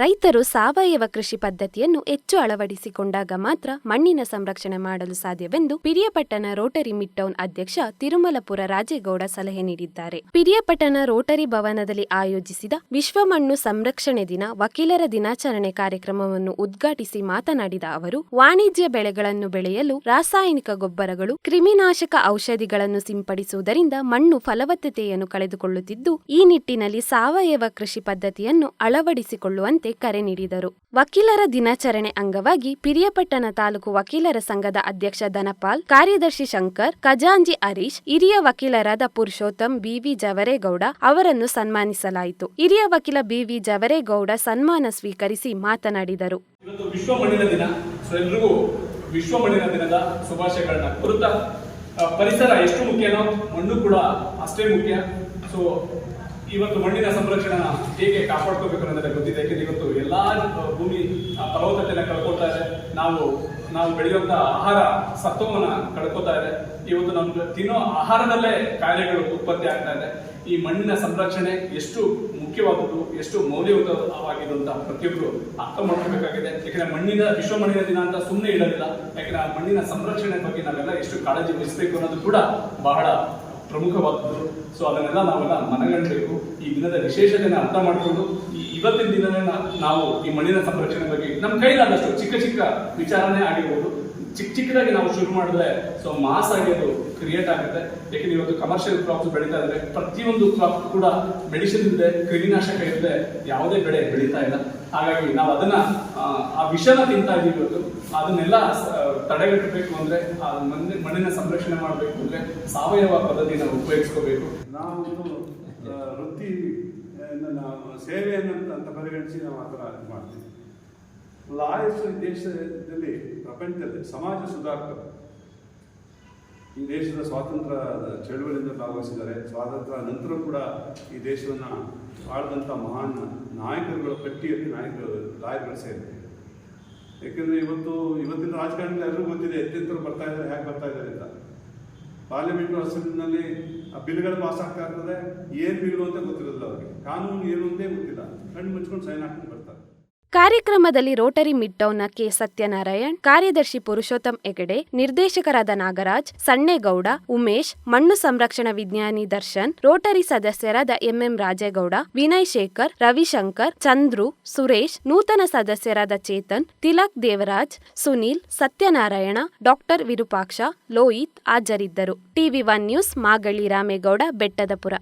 ರೈತರು ಸಾವಯವ ಕೃಷಿ ಪದ್ಧತಿಯನ್ನು ಹೆಚ್ಚು ಅಳವಡಿಸಿಕೊಂಡಾಗ ಮಾತ್ರ ಮಣ್ಣಿನ ಸಂರಕ್ಷಣೆ ಮಾಡಲು ಸಾಧ್ಯವೆಂದು ಪಿರಿಯಪಟ್ಟಣ ರೋಟರಿ ಮಿಡ್ಟೌನ್ ಅಧ್ಯಕ್ಷ ತಿರುಮಲಪುರ ರಾಜೇಗೌಡ ಸಲಹೆ ನೀಡಿದ್ದಾರೆ. ಪಿರಿಯಪಟ್ಟಣ ರೋಟರಿ ಭವನದಲ್ಲಿ ಆಯೋಜಿಸಿದ ವಿಶ್ವ ಮಣ್ಣು ಸಂರಕ್ಷಣೆ ದಿನ ವಕೀಲರ ದಿನಾಚರಣೆ ಕಾರ್ಯಕ್ರಮವನ್ನು ಉದ್ಘಾಟಿಸಿ ಮಾತನಾಡಿದ ಅವರು, ವಾಣಿಜ್ಯ ಬೆಳೆಗಳನ್ನು ಬೆಳೆಯಲು ರಾಸಾಯನಿಕ ಗೊಬ್ಬರಗಳು, ಕ್ರಿಮಿನಾಶಕ ಔಷಧಿಗಳನ್ನು ಸಿಂಪಡಿಸುವುದರಿಂದ ಮಣ್ಣು ಫಲವತ್ತತೆಯನ್ನು ಕಳೆದುಕೊಳ್ಳುತ್ತಿದ್ದು, ಈ ನಿಟ್ಟಿನಲ್ಲಿ ಸಾವಯವ ಕೃಷಿ ಪದ್ಧತಿಯನ್ನು ಅಳವಡಿಸಿಕೊಳ್ಳುವಂತೆ ಕರೆ ನೀಡಿದರು. ವಕೀಲರ ದಿನಾಚರಣೆ ಅಂಗವಾಗಿ ಪಿರಿಯಪಟ್ಟಣ ತಾಲೂಕು ವಕೀಲರ ಸಂಘದ ಅಧ್ಯಕ್ಷ ಧನಪಾಲ್, ಕಾರ್ಯದರ್ಶಿ ಶಂಕರ್, ಖಜಾಂಜಿ ಹರೀಶ್, ಹಿರಿಯ ವಕೀಲರಾದ ಪುರುಷೋತ್ತಮ್ ಬಿವಿ ಜವರೇಗೌಡ ಅವರನ್ನು ಸನ್ಮಾನಿಸಲಾಯಿತು. ಹಿರಿಯ ವಕೀಲ ಬಿವಿ ಜವರೇಗೌಡ ಸನ್ಮಾನ ಸ್ವೀಕರಿಸಿ ಮಾತನಾಡಿದರು. ವಿಶ್ವ ಮಣ್ಣಿನ ದಿನದ ಶುಭಾಶಯಗಳನ್ನ ಕುರಿತ ಪರಿಸರ ಎಷ್ಟು ಮುಖ್ಯನೋ ಮಣ್ಣು ಕೂಡ ಅಷ್ಟೇ ಮುಖ್ಯ. ಸೊ ಇವತ್ತು ಮಣ್ಣಿನ ಸಂರಕ್ಷಣೆ ಹೇಗೆ ಕಾಪಾಡ್ಕೋಬೇಕು ಅನ್ನೋದಕ್ಕೆ ಗೊತ್ತಿದೆ. ಯಾಕೆಂದ್ರೆ ಇವತ್ತು ಎಲ್ಲಾ ಭೂಮಿ ಆ, ಫಲವತ್ತತೆನ ಕಳ್ಕೊಳ್ತಾ ಇದೆ. ನಾವು ನಾವು ಬೆಳೆಯುವಂತ ಆಹಾರ ಸತ್ವವನ್ನ ಕಳ್ಕೊತಾ ಇದೆ. ಇವತ್ತು ನಮ್ಗೆ ತಿನ್ನೋ ಆಹಾರದಲ್ಲೇ ಕಾಯಿಲೆಗಳು ಉತ್ಪತ್ತಿ ಆಗ್ತಾ ಇದೆ. ಈ ಮಣ್ಣಿನ ಸಂರಕ್ಷಣೆ ಎಷ್ಟು ಮುಖ್ಯವಾದದ್ದು ಎಷ್ಟು ಮೌಲ್ಯಯುತವಾಗಿದೆ ಅಂತ ಪ್ರತಿಯೊಬ್ಬರು ಅರ್ಥ ಮಾಡ್ಕೋಬೇಕಾಗಿದೆ ಯಾಕಂದ್ರೆ ಮಣ್ಣಿನ ವಿಶ್ವ ಮಣ್ಣಿನ ದಿನ ಅಂತ ಸುಮ್ಮನೆ ಇಡಲಿಲ್ಲ ಯಾಕಂದ್ರೆ ಆ ಮಣ್ಣಿನ ಸಂರಕ್ಷಣೆ ಬಗ್ಗೆ ನಾವೆಲ್ಲ ಎಷ್ಟು ಕಾಳಜಿ ವಹಿಸಬೇಕು ಅನ್ನೋದು ಕೂಡ ಬಹಳ ಪ್ರಮುಖವಾದದ್ದು. ಸೊ ಅದನ್ನೆಲ್ಲ ನಾವೆಲ್ಲ ಮನಗಂಡಬೇಕು. ಈ ದಿನದ ವಿಶೇಷತೆಯನ್ನು ಅರ್ಥ ಮಾಡಿಕೊಂಡು, ಈ ಇವತ್ತಿನ ದಿನನೇ ನಾವು ಈ ಮಣ್ಣಿನ ಸಂರಕ್ಷಣೆ ಬಗ್ಗೆ ನಮ್ಮ ಕೈಲಾದಷ್ಟು ಚಿಕ್ಕ ಚಿಕ್ಕ ವಿಚಾರನೆ ಆಗಿರ್ಬೋದು. ಚಿಕ್ಕ ಚಿಕ್ಕದಾಗಿ ನಾವು ಶುರು ಮಾಡಿದ್ರೆ ಸೊ ಮಾಸ್ ಆಗಿ ಅದು ಕ್ರಿಯೇಟ್ ಆಗುತ್ತೆ. ಯಾಕೆಂದ್ರೆ ಇವತ್ತು ಕಮರ್ಷಿಯಲ್ ಕ್ರಾಪ್ಸ್ ಬೆಳೀತಾ ಇದ್ರೆ, ಪ್ರತಿಯೊಂದು ಕ್ರಾಪ್ ಕೂಡ ಮೆಡಿಸಿನ್ ಇದೆ ಕ್ರಿಮಿನಾಶಕ ಇದೆ ಯಾವುದೇ ಬೆಳೆ ಬೆಳೀತಾ ಇಲ್ಲ. ಹಾಗಾಗಿ ನಾವು ಅದನ್ನ ಆ, ವಿಷನ ತಿಂತಾ ಇದೀವಿ ಅದನ್ನೆಲ್ಲ ತಡೆಗಟ್ಟಬೇಕು ಅಂದ್ರೆ ಆ ಮಣ್ಣಿನ ಸಂರಕ್ಷಣೆ ಮಾಡಬೇಕು ಅಂದ್ರೆ ಸಾವಯವ ಪದ್ಧತಿನ ಉಪಯೋಗಿಸ್ಕೋಬೇಕು. ನಾವು ವೃತ್ತಿ ಸೇವೆಯನ್ನು ಅಂತ ಪರಿಗಣಿಸಿ ನಾವು ಆ ಮಾಡ್ತೀವಿ. ಲಾಯಸ್ ದೇಶದಲ್ಲಿ ಪ್ರಪಂಚದಲ್ಲಿ ಸಮಾಜ ಸುಧಾರಕರು ಈ ದೇಶದ ಸ್ವಾತಂತ್ರ್ಯ ಚಳುವಳಿಯಿಂದ ಭಾಗವಹಿಸಿದ್ದಾರೆ. ಸ್ವಾತಂತ್ರ್ಯ ನಂತರ ಕೂಡ ಈ ದೇಶವನ್ನು ಆಳಿದಂಥ ಮಹಾನ್ ನಾಯಕರುಗಳ ಪಟ್ಟಿಯಲ್ಲಿ ನಾಯಕರು ಲಾಯರ್ಗಳು ಸೇರಿದೆ ಏಕೆಂದರೆ ಇವತ್ತು ಇವತ್ತಿನ ರಾಜಕಾರಣದಲ್ಲಿ ಎಲ್ಲರೂ ಗೊತ್ತಿದೆ ಎತ್ತೆಂತರು ಬರ್ತಾ ಇದ್ದಾರೆ ಹೇಗೆ ಬರ್ತಾ ಇದ್ದಾರೆ ಅಂತ. ಪಾರ್ಲಿಮೆಂಟ್ ಅಸೆಂಬ್ಲಿನಲ್ಲಿ ಆ ಬಿಲ್ಗಳು ಪಾಸ್ ಆಗ್ತಾ ಇರ್ತದೆ, ಏನು ಬಿಲ್ಲು ಅಂತ ಗೊತ್ತಿರೋದಿಲ್ಲ ಅವ್ರಿಗೆ. ಕಾನೂನು ಏನು ಅಂತೇ ಗೊತ್ತಿಲ್ಲ. ಕಣ್ಣು ಮುಚ್ಕೊಂಡು ಸೈನ್ ಬರ್ತಾರೆ. ಕಾರ್ಯಕ್ರಮದಲ್ಲಿ ರೋಟರಿ ಮಿಡ್ಟೌನ್ನ ಕೆ. ಸತ್ಯನಾರಾಯಣ್, ಕಾರ್ಯದರ್ಶಿ ಪುರುಷೋತ್ತಮ್ ಹೆಗಡೆ, ನಿರ್ದೇಶಕರಾದ ನಾಗರಾಜ್, ಸಣ್ಣೇಗೌಡ, ಉಮೇಶ್, ಮಣ್ಣು ಸಂರಕ್ಷಣಾ ವಿಜ್ಞಾನಿ ದರ್ಶನ್, ರೋಟರಿ ಸದಸ್ಯರಾದ ಎಂಎಂ ರಾಜೇಗೌಡ, ವಿನಯ್ ಶೇಖರ್, ರವಿಶಂಕರ್, ಚಂದ್ರು, ಸುರೇಶ್, ನೂತನ ಸದಸ್ಯರಾದ ಚೇತನ್, ತಿಲಕ್ ದೇವರಾಜ್, ಸುನೀಲ್, ಸತ್ಯನಾರಾಯಣ, ಡಾಕ್ಟರ್ ವಿರೂಪಾಕ್ಷ, ಲೋಹಿತ್ ಹಾಜರಿದ್ದರು. TV one news, Magadi Ramegowda, Bettadapura.